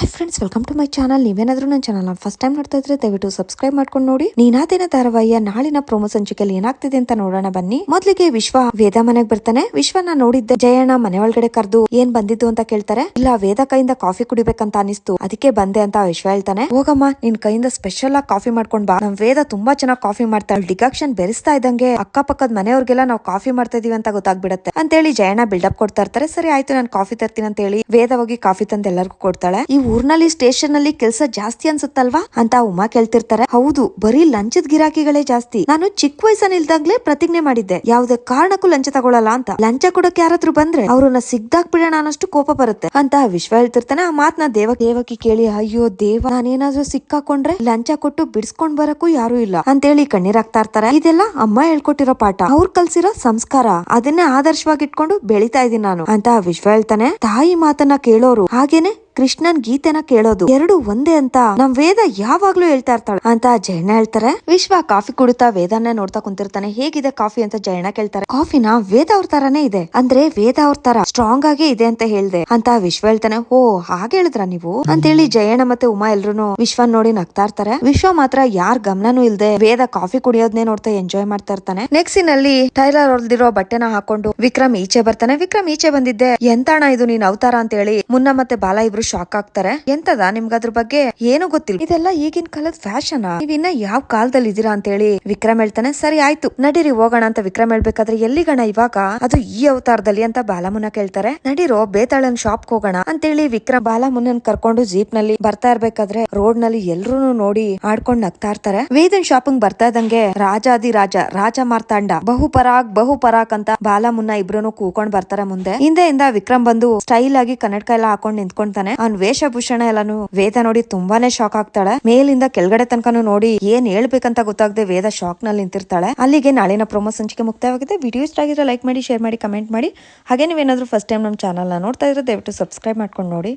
Hi friends welcome to my channel ನೀವೇನಾದ್ರೂ ನನ್ನ channel first time ನೋಡ್ತಾ ಇದ್ರೆ ದಯವಿಟ್ಟು ಸಬ್ಸ್ಕ್ರೈಬ್ ಮಾಡ್ಕೊಂಡು ನೋಡಿ. ನೀನಾದೇನ ಧಾರಾವಾಹಿಯ ನಾಳಿನ ಪ್ರೋಮೋ ಸಂಚಿಕೆಯಲ್ಲಿ ಏನಾಗ್ತಿದೆ ಅಂತ ನೋಡೋಣ ಬನ್ನಿ. ಮೊದಲಿಗೆ ವಿಶ್ವ ವೇದ ಮನೆಗೆ ಬರ್ತಾನೆ. ವಿಶ್ವನ ನೋಡಿದ್ದೆ ಜಯಣ್ಣ ಮನೆ ಒಳಗಡೆ ಕರೆದು ಏನ್ ಬಂದಿದ್ದು ಅಂತ ಕೇಳ್ತಾರೆ. ಇಲ್ಲ, ವೇದ ಕೈಯಿಂದ ಕಾಫಿ ಕುಡಿಬೇಕಂತ ಅನಿಸ್ತು ಅದಕ್ಕೆ ಬಂದೆ ಅಂತ ವಿಶ್ವ ಹೇಳ್ತಾನೆ. ಹೋಗಮ್ಮ, ನಿನ್ ಕೈಯಿಂದ ಸ್ಪೆಷಲ್ ಆಗಿ ಕಾಫಿ ಮಾಡ್ಕೊಂಡ್ ಬಾ. ನಮ್ ವೇದ ತುಂಬಾ ಚೆನ್ನಾಗಿ ಕಾಫಿ ಮಾಡ್ತಾಳೆ ಡಿಕಾಕ್ಷನ್ ಬೆರೆಸ್ತಾ ಇದ್ದಂಗೆ ಅಕ್ಕಪಕ್ಕದ ಮನೆಯವ್ರಿಗೆಲ್ಲ ನಾವು ಕಾಫಿ ಮಾಡ್ತಾ ಇದೀವಿ ಅಂತ ಗೊತ್ತಾಗ್ಬಿಡತ್ತೆ. ಅಂತೇಳಿ ಜಯಣ್ಣ ಬಿಲ್ಡಪ್ ಕೊಡ್ತಾ ಇರ್ತಾರೆ. ಸರಿ, ಆಯ್ತು, ನಾನು ಕಾಫಿ ತರ್ತೀನಿ ಅಂತ ಹೇಳಿ ವೇದ ಹೋಗಿ ಕಾಫಿ ತಂದು ಎಲ್ಲರಿಗೂ ಕೊಡ್ತಾಳೆ. ಈ ಊರ್ನಲ್ಲಿ ಸ್ಟೇಷನ್ ಅಲ್ಲಿ ಕೆಲಸ ಜಾಸ್ತಿ ಅನ್ಸುತ್ತಲ್ವಾ? ಅಂತ ಉಮಾ ಕೇಳ್ತಿರ್ತಾರೆ. ಹೌದು, ಬರೀ ಲಂಚದ ಗಿರಾಕಿಗಳೇ ಜಾಸ್ತಿ. ನಾನು ಚಿಕ್ಕ ವಯಸ್ಸನಿಲ್ದಾಗ್ಲೇ ಪ್ರತಿಜ್ಞೆ ಮಾಡಿದ್ದೆ. ಯಾವ್ದೇ ಕಾರಣಕ್ಕೂ ಲಂಚ ತಗೊಳಲ್ಲ ಅಂತ. ಲಂಚ ಕೊಡಕ್ಕೆ ಯಾರಾದ್ರೂ ಬಂದ್ರೆ ಅವ್ರನ್ನ ಸಿಗ್ದಾಕ್ ಬಿಡೋಣ ಅನ್ನಷ್ಟು ಕೋಪ ಬರುತ್ತೆ. ಅಂತ ವಿಶ್ವ ಹೇಳ್ತಿರ್ತಾನೆ ಆ ಮಾತ್ನ ದೇವ ದೇವಕಿ ಕೇಳಿ, ಅಯ್ಯೋ ದೇವ, ನಾನೇನಾದ್ರೂ ಸಿಕ್ಕಾಕೊಂಡ್ರೆ ಲಂಚ ಕೊಟ್ಟು ಬಿಡಿಸ್ಕೊಂಡ್ ಬರಕ್ಕೂ ಯಾರು ಇಲ್ಲ. ಅಂತೇಳಿ ಕಣ್ಣೀರಾಗ್ತಾ ಇರ್ತಾರೆ. ಇದೆಲ್ಲ ಅಮ್ಮ ಹೇಳ್ಕೊಟ್ಟಿರೋ ಪಾಠ. ಅವ್ರ ಕಲ್ಸಿರೋ ಸಂಸ್ಕಾರ. ಅದನ್ನೇ ಆದರ್ಶವಾಗಿ ಇಟ್ಕೊಂಡು ಬೆಳಿತಾ ಇದೀನಿ ನಾನು. ಅಂತ ವಿಶ್ವ ಹೇಳ್ತಾನೆ. ತಾಯಿ ಮಾತನ್ನ ಕೇಳೋರು ಹಾಗೇನೆ ಕೃಷ್ಣನ್ ಗೀತೆನ ಕೇಳೋದು ಎರಡು ಒಂದೇ ಅಂತ. ನಮ್ ವೇದ ಯಾವಾಗ್ಲೂ ಹೇಳ್ತಾ ಇರ್ತಾಳೆ. ಅಂತ ಜಯಣ್ಣ ಹೇಳ್ತಾರೆ. ವಿಶ್ವ ಕಾಫಿ ಕುಡಿತಾ ವೇದಾನ ನೋಡ್ತಾ ಕುಂತಿರ್ತಾನೆ. ಹೇಗಿದೆ ಕಾಫಿ ಅಂತ ಜಯಣ್ಣ ಕೇಳ್ತಾರೆ. ಕಾಫಿನ ವೇದ ಅವ್ರ ತರಾನೇ ಇದೆ. ಅಂದ್ರೆ ವೇದ ಅವ್ರ ತರ ಸ್ಟ್ರಾಂಗ್ ಆಗಿ ಇದೆ ಅಂತ ಹೇಳ್ದೆ. ಅಂತ ವಿಶ್ವ ಹೇಳ್ತಾನೆ. ಓ ಹಾಗೆ ಹೇಳಿದ್ರ ನೀವು? ಅಂತೇಳಿ ಜಯಣ್ಣ ಮತ್ತೆ ಉಮಾ ಎಲ್ರು ವಿಶ್ವ ನೋಡಿ ನಗ್ತಾ ಇರ್ತಾರೆ. ವಿಶ್ವ ಮಾತ್ರ ಯಾರ್ ಗಮನನೂ ಇಲ್ದೆ ವೇದ ಕಾಫಿ ಕುಡಿಯೋದ್ನೇ ನೋಡ್ತಾ ಎಂಜಾಯ್ ಮಾಡ್ತಾ ಇರ್ತಾನೆ. ನೆಕ್ಸ್ಟ್ನಲ್ಲಿ ಟೈಲರ್ ಹೊಲ್ದಿರೋ ಬಟ್ಟೆನ ಹಾಕೊಂಡು ವಿಕ್ರಮ್ ಈಚೆ ಬರ್ತಾನೆ. ವಿಕ್ರಮ್ ಈಚೆ ಬಂದಿದ್ದೆ. ಎಂತಣ ಇದು ನೀನ್ ಅವತಾರ ಅಂತ ಹೇಳಿ ಮುನ್ನ ಮತ್ತೆ ಬಾಲ ಇಬ್ರು ಶಾಕ್ ಆಗ್ತಾರೆ. ಎಂತದ ನಿಮ್ಗೆ ಅದ್ರ ಬಗ್ಗೆ ಏನು ಗೊತ್ತಿಲ್ಲ. ಇದೆಲ್ಲ ಈಗಿನ ಕಾಲದ ಫ್ಯಾಷನ್ ನೀವ್ ಯಾವ ಕಾಲದಲ್ಲಿ ಇದೀರಾ ಅಂತ ಹೇಳಿ ವಿಕ್ರಮ್ ಹೇಳ್ತಾನೆ. ಸರಿ, ಆಯ್ತು. ನಡೀರಿ, ಹೋಗೋಣ ಅಂತ ವಿಕ್ರಮ್ ಹೇಳ್ಬೇಕಾದ್ರೆ ಎಲ್ಲಿಗಣ ಇವಾಗ? ಅದು ಈ ಅವತಾರದಲ್ಲಿ ಅಂತ ಬಾಲಮುನ ಕೇಳ್ತಾರೆ. ನಡೀರೋ, ಬೇತಾಳನ್ ಶಾಪ್ ಹೋಗೋಣ ಅಂತೇಳಿ ವಿಕ್ರಮ್ ಬಾಲಮುನನ್ ಕರ್ಕೊಂಡು ಜೀಪ್ನಲ್ಲಿ ಬರ್ತಾ ಇರ್ಬೇಕಾದ್ರೆ ರೋಡ್ನಲ್ಲಿ ಎಲ್ರು ನೋಡಿ ಆಡ್ಕೊಂಡ್ ನಗ್ತಾ ಇರ್ತಾರೆ. ವೇದನ್ ಶಾಪಿಂಗ್ ಬರ್ತಾ ಇದ್ದಂಗೆ ರಾಜಾದಿ ರಾಜ ರಾಜ ಮಾರ್ತಾಂಡ ಬಹು ಪರಾಗ್ ಬಹು ಪರಾಕ್ ಅಂತ ಬಾಲಮುನ್ನ ಇಬ್ರು ಕೂಕೊಂಡ್ ಬರ್ತಾರೆ ಮುಂದೆ. ಹಿಂದೆಯಿಂದ ವಿಕ್ರಮ್ ಬಂದು ಸ್ಟೈಲ್ ಆಗಿ ಕನ್ನಡಕ ಎಲ್ಲ ಹಾಕೊಂಡ್ ನಿಂತ್ಕೊಂತಾನೆ ಅವ್ನ್ ವೇಷಭೂಷಣ ಎಲ್ಲಾನು ವೇದ ನೋಡಿ ತುಂಬಾನೇ ಶಾಕ್ ಆಗ್ತಾಳೆ. ಮೇಲಿಂದ ಕೆಳಗಡೆ ತನಕನು ನೋಡಿ ಏನ್ ಹೇಳ್ಬೇಕಂತ ಗೊತ್ತಾಗದೆ ವೇದ ಶಾಕ್ನಲ್ಲಿ ನಿಂತಿರ್ತಾಳೆ. ಅಲ್ಲಿಗೆ ನಾಳಿನ ಪ್ರೊಮೋ ಸಂಚಿಕೆ ಮುಕ್ತಾಯವಾಗಿದೆ. ವಿಡಿಯೋ ಇಷ್ಟ ಆಗಿದ್ರೆ ಲೈಕ್ ಮಾಡಿ ಶೇರ್ ಮಾಡಿ ಕಮೆಂಟ್ ಮಾಡಿ. ಹಾಗೆ ನೀವೇನಾದ್ರೂ ಫಸ್ಟ್ ಟೈಮ್ ನಮ್ಮ ಚಾನಲ್ನ ನೋಡ್ತಾ ಇದ್ರೆ ದಯವಿಟ್ಟು ಸಬ್ಸ್ಕ್ರೈಬ್ ಮಾಡ್ಕೊಂಡು ನೋಡಿ.